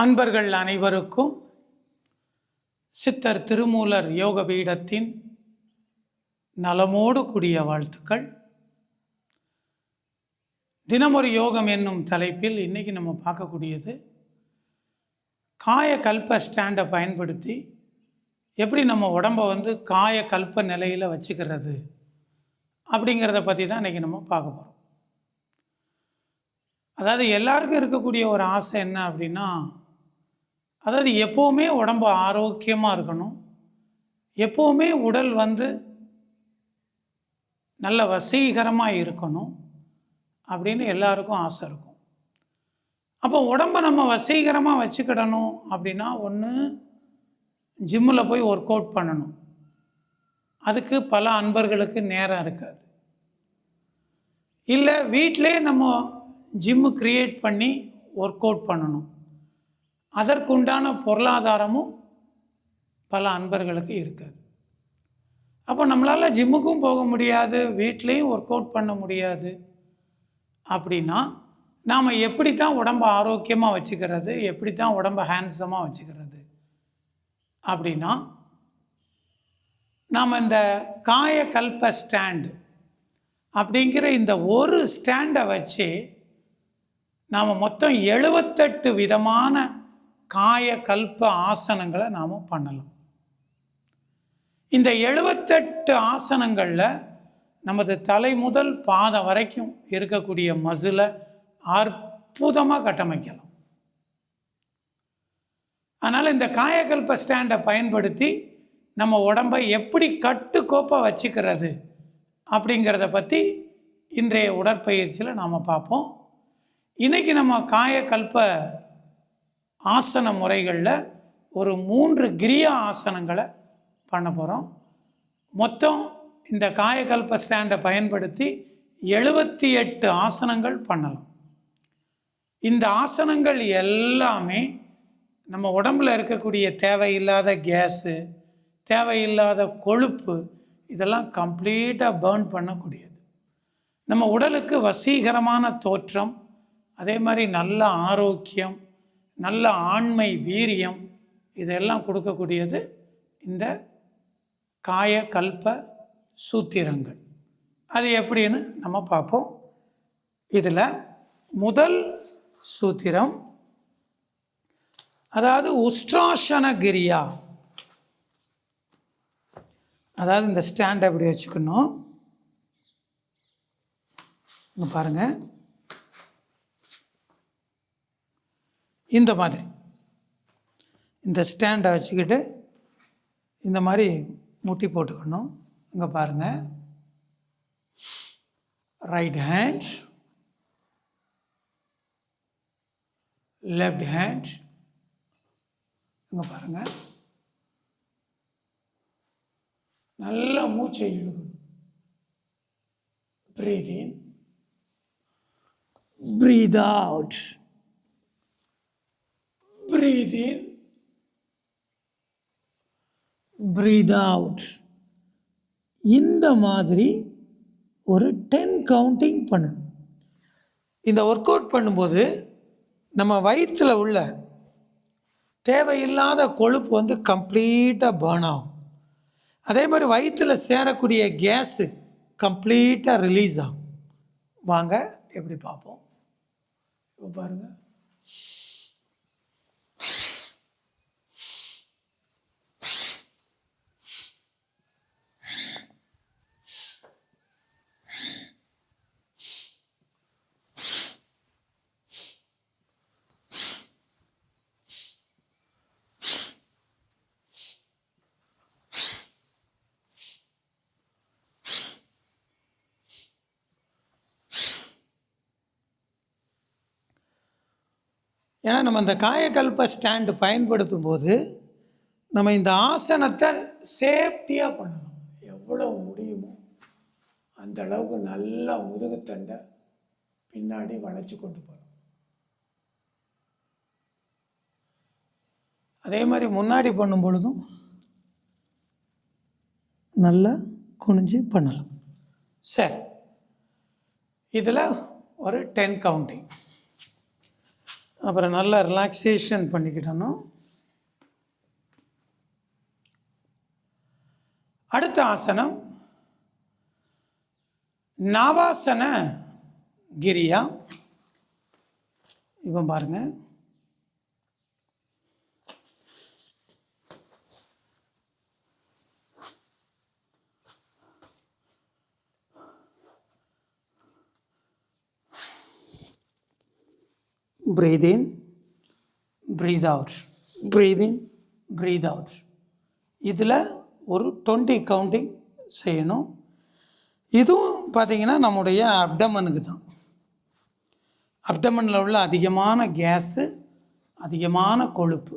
அன்பர்கள் அனைவருக்கும் சித்தர் திருமூலர் யோக பீடத்தின் நலமோடு கூடிய வாழ்த்துக்கள். தினமொரு யோகம் என்னும் தலைப்பில் இன்றைக்கி நம்ம பார்க்கக்கூடியது காய கல்ப ஸ்டாண்டை பயன்படுத்தி எப்படி நம்ம உடம்ப வந்து காய கல்ப நிலையில் வச்சுக்கிறது அப்படிங்கிறத பற்றி தான் இன்றைக்கி நம்ம பார்க்க போகிறோம் அதாவது எல்லாருக்கும் இருக்கக்கூடிய ஒரு ஆசை என்ன அப்படின்னா அதாவது எப்போவுமே உடம்பு ஆரோக்கியமாக இருக்கணும். எப்போவுமே உடல் வந்து நல்ல வசீகரமாக இருக்கணும் அப்படின்னு எல்லாருக்கும் ஆசை இருக்கும். அப்போ உடம்பை நம்ம வசீகரமாக வச்சுக்கிடணும் அப்படின்னா ஒன்று ஜிம்மில் போய் ஒர்க் அவுட் பண்ணணும். அதுக்கு பல அன்பர்களுக்கு நேரம் இருக்காது. இல்லை வீட்டிலே நம்ம ஜிம்மு க்ரியேட் பண்ணி ஒர்க் அவுட் பண்ணணும். அதற்குண்டான பொருளாதாரமும் பல அன்பர்களுக்கு இருக்காது. அப்போ நம்மளால் ஜிம்முக்கும் போக முடியாது வீட்லேயும் ஒர்க் அவுட் பண்ண முடியாது. அப்படின்னா நாம் எப்படி தான் உடம்பை ஆரோக்கியமாக வச்சுக்கிறது எப்படி தான் உடம்பை ஹேண்ட்ஸமாக வச்சுக்கிறது? அப்படின்னா நாம் இந்த காயக்கல்ப ஸ்டாண்டு அப்படிங்கிற இந்த ஒரு ஸ்டாண்டை வச்சு நாம் மொத்தம் எழுபத்தெட்டு விதமான காயகல்ப ஆசனங்களை நாம் பண்ணலாம். இந்த எழுபத்தெட்டு ஆசனங்களில் நமது தலை முதல் பாதம் வரைக்கும் இருக்கக்கூடிய மசிலை அற்புதமாக கட்டமைக்கலாம். அதனால் இந்த காயகல்ப ஸ்டாண்டை பயன்படுத்தி நம்ம உடம்பை எப்படி கட்டுக்கோப்பாக வச்சுக்கிறது அப்படிங்கிறத பற்றி இன்றைய உடற்பயிற்சியில் நாம் பார்ப்போம். இன்றைக்கி நம்ம காயகல்ப ஆசன முறைகளில் ஒரு மூன்று கிரியா ஆசனங்களை பண்ண போகிறோம் மொத்தம் இந்த காயகல்ப ஸ்டாண்டை பயன்படுத்தி எழுபத்தி எட்டு ஆசனங்கள் பண்ணலாம். இந்த ஆசனங்கள் எல்லாமே நம்ம உடம்பில் இருக்கக்கூடிய தேவையில்லாத கேஸு தேவையில்லாத கொழுப்பு இதெல்லாம் கம்ப்ளீட்டாக பேர்ன் பண்ணக்கூடியது. நம்ம உடலுக்கு வசீகரமான தோற்றம் அதே மாதிரி நல்ல ஆரோக்கியம் நல்ல ஆண்மை வீரியம் இதெல்லாம் கொடுக்கக்கூடியது இந்த காய கல்ப சூத்திரங்கள். அது எப்படின்னு நம்ம பார்ப்போம். இதில் முதல் சூத்திரம் அதாவது உஷ்டாசனகிரியா அதாவது இந்த ஸ்டாண்ட் எப்படி வச்சுக்கணும். இங்கே பாருங்கள் இந்த மாதிரி. இந்த ஸ்டாண்டை வச்சுக்கிட்டு இந்த மாதிரி முட்டி போட்டுக்கணும். இங்கே பாருங்கள் ரைட் ஹேண்ட் லெஃப்ட் ஹேண்ட் இங்கே பாருங்கள் நல்லா மூச்சை இழுக்கணும். Breathe in out breathe in, breathe out இந்த மாதிரி ஒரு டென் கவுண்டிங் பண்ணணும். இந்த ஒர்க் அவுட் பண்ணும்போது நம்ம வயிற்றில் உள்ள தேவையில்லாத கொழுப்பு வந்து கம்ப்ளீட்டாக பேர்ன் ஆகும். அதே மாதிரி வயிற்றில் சேரக்கூடிய கேஸு கம்ப்ளீட்டாக ரிலீஸ் ஆகும். வாங்க எப்படி பார்ப்போம்? இப்போ பாருங்கள் ஏன்னா நம்ம இந்த காயக்கல்ப ஸ்டாண்டு பயன்படுத்தும் போது நம்ம இந்த ஆசனத்தை சேஃப்டியாக பண்ணலாம் எவ்வளோ முடியுமோ அந்த அளவுக்கு நல்லா முதுகுத்தண்டை பின்னாடி வளைச்சி கொண்டு போகணும். அதே மாதிரி முன்னாடி பண்ணும் பொழுதும் நல்லா குனிஞ்சு பண்ணலாம். சரி. இதில் ஒரு டென் கவுண்டிங் அப்புறம் நல்லா ரிலாக்ஸேஷன் பண்ணிக்கிடணும் அடுத்த ஆசனம் நாவாசன கிரியா. இப்போ பாருங்கள் breathe in breathe out. Breathe in breathe out. இதில் ஒரு டுவெண்ட்டி கவுண்டிங் செய்யணும். இதுவும் பார்த்திங்கன்னா நம்முடைய அப்டமனுக்கு தான். அப்டமனில் உள்ள அதிகமான கேஸு அதிகமான கொழுப்பு.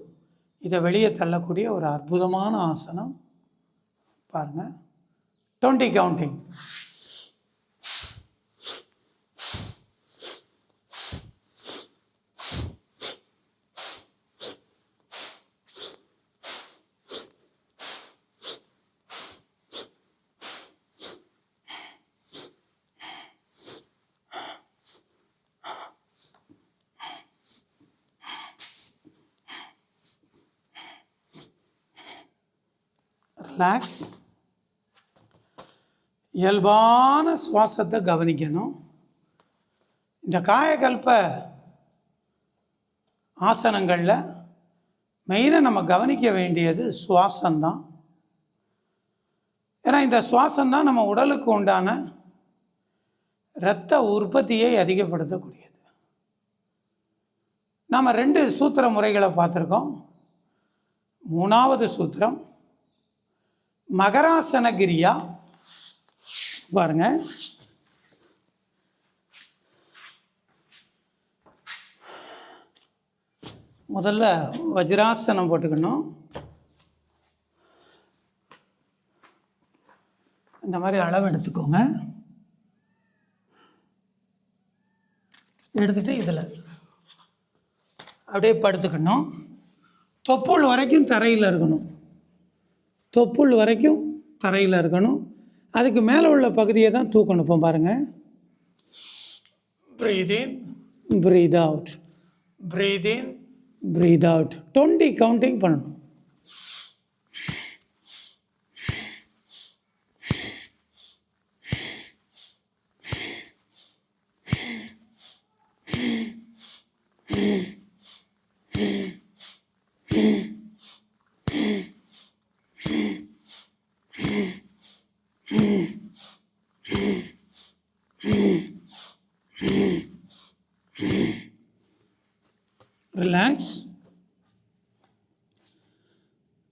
இதை வெளியே தள்ளக்கூடிய ஒரு அற்புதமான ஆசனம். பாருங்கள் டுவெண்ட்டி கவுண்டிங் ரிலாக்ஸ் இயல்பான சுவாசத்தை கவனிக்கணும். இந்த காயகல்ப ஆசனங்களில் மெயினாக நம்ம கவனிக்க வேண்டியது சுவாசம்தான். ஏன்னா இந்த சுவாசம்தான் நம்ம உடலுக்கு உண்டான இரத்த உற்பத்தியை அதிகப்படுத்தக்கூடியது. நாம் ரெண்டு சூத்திர முறைகளை பார்த்துருக்கோம். மூணாவது சூத்திரம் மகராசனகிரியா? பாருங்க. முதல்ல வஜ்ராசனம் போட்டுக்கணும். இந்த மாதிரி அளவு எடுத்துக்கோங்க. எடுத்துட்டு இதில். அப்படியே படுத்துக்கணும். தொப்புள் வரைக்கும் தரையில் இருக்கணும். தொப்புள் வரைக்கும் தரையில் இருக்கணும். அதுக்கு மேலே உள்ள பகுதியை தான் தூக்கணும். இப்போ பாருங்கள் breathe in breathe out breathe in breathe out twenty counting பண்ணணும் ரிலாக்ஸ்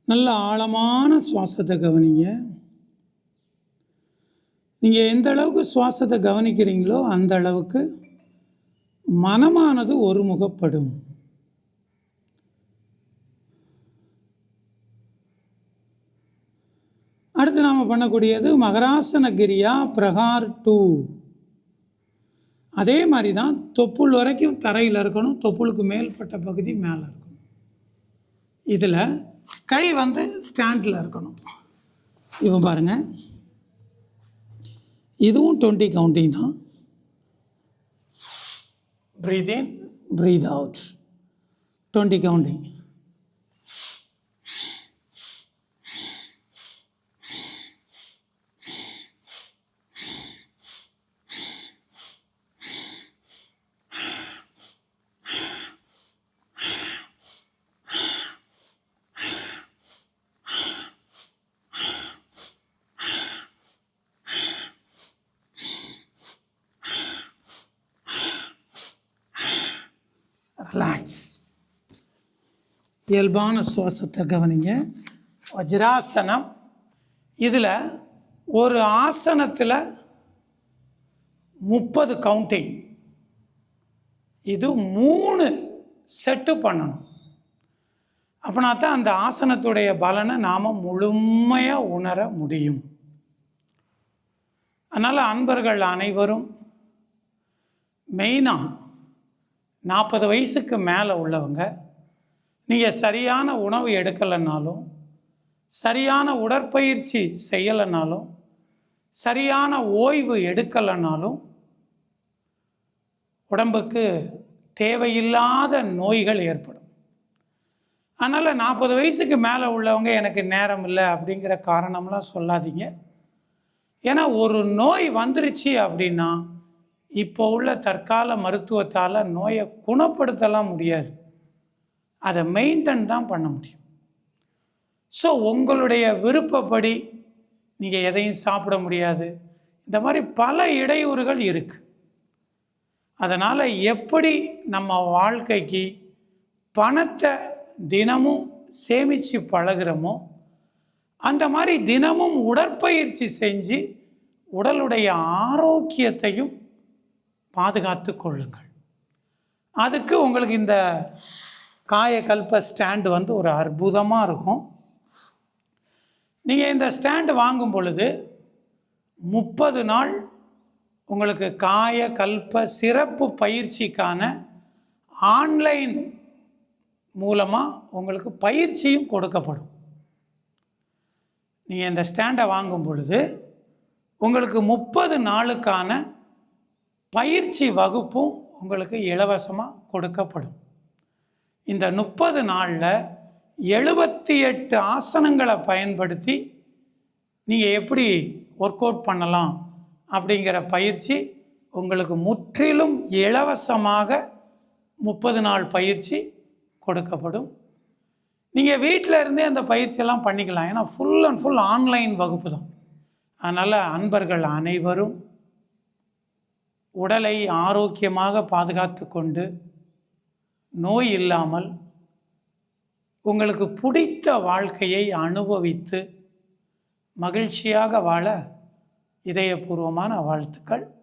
நல்ல ஆழமான சுவாசத்தை கவனிங்க. நீங்கள் எந்த அளவுக்கு சுவாசத்தை கவனிக்கிறீங்களோ அந்த அளவுக்கு மனமானது ஒருமுகப்படும். அடுத்து நாம் பண்ணக்கூடியது மகராசனகிரியா பிரகார் டூ. அதே மாதிரி தான் தொப்புள் வரைக்கும் தரையில் இருக்கணும் தொப்புளுக்கு மேல்பட்ட பகுதி மேலே இருக்கணும். இதில் கை வந்து ஸ்டாண்டில் இருக்கணும். இப்போ பாருங்கள் இதுவும் டுவெண்ட்டி கவுண்டிங் தான். Breathe in breathe out twenty counting relax இயல்பான சுவாசத்தை கவனிங்க. வஜ்ராசனம். இதில் ஒரு ஆசனத்தில் முப்பது கவுண்டிங் இது மூணு செட்டு பண்ணணும். அப்படின்னா தான் அந்த ஆசனத்துடைய பலனை நாம் முழுமையாக உணர முடியும். அதனால் அன்பர்கள் அனைவரும் மெயினாக நாற்பது வயசுக்கு மேலே உள்ளவங்க நீங்கள் சரியான உணவு எடுக்கலைன்னாலும் சரியான உடற்பயிற்சி செய்யலைனாலும் சரியான ஓய்வு எடுக்கலைனாலும் உடம்புக்கு தேவையில்லாத நோய்கள் ஏற்படும். அதனால் நாற்பது வயசுக்கு மேலே உள்ளவங்க எனக்கு நேரம் இல்லை அப்படிங்கிற காரணம்லாம் சொல்லாதீங்க. ஏன்னா ஒரு நோய் வந்துருச்சு அப்படின்னா இப்போ உள்ள தற்கால மருத்துவத்தால் நோயை குணப்படுத்தலாம் முடியாது. அதை மெயின்டைன் தான் பண்ண முடியும். ஸோ உங்களுடைய விருப்பப்படி நீங்கள் எதையும் சாப்பிட முடியாது. இந்த மாதிரி பல இடையூறுகள் இருக்குது அதனால் எப்படி நம்ம வாழ்க்கைக்கு பணத்தை தினமும் சேமித்து பழகுறோமோ அந்த மாதிரி தினமும் உடற்பயிற்சி செஞ்சு உடலுடைய ஆரோக்கியத்தையும் பாதுகாத்து கொள்ளுங்கள். அதுக்கு உங்களுக்கு இந்த காயக்கல்ப ஸ்டாண்டு வந்து ஒரு அற்புதமாக இருக்கும். நீங்கள் இந்த ஸ்டாண்டு வாங்கும் பொழுது முப்பது நாள் உங்களுக்கு காய கல்ப சிறப்பு பயிற்சிக்கான ஆன்லைன் மூலமாக உங்களுக்கு பயிற்சியும் கொடுக்கப்படும். நீங்கள் இந்த ஸ்டாண்டை வாங்கும் பொழுது உங்களுக்கு முப்பது நாளுக்கான பயிற்சி வகுப்பும் உங்களுக்கு இலவசமாக கொடுக்கப்படும். இந்த முப்பது நாளில் எழுபத்தி எட்டு ஆசனங்களை பயன்படுத்தி நீங்கள் எப்படி ஒர்க் அவுட் பண்ணலாம் அப்படிங்கிற பயிற்சி உங்களுக்கு முற்றிலும் இலவசமாக முப்பது நாள் பயிற்சி கொடுக்கப்படும். நீங்கள் வீட்டில் இருந்தே அந்த பயிற்சியெல்லாம் பண்ணிக்கலாம். ஏன்னா ஃபுல் அண்ட் ஃபுல் ஆன்லைன் வகுப்பு தான். அதனால் அன்பர்கள் அனைவரும் உடலை ஆரோக்கியமாக பாதுகாத்து கொண்டு நோய் இல்லாமல் உங்களுக்கு பிடித்த வாழ்க்கையை அனுபவித்து மகிழ்ச்சியாக வாழ இதயபூர்வமான வாழ்த்துக்கள்.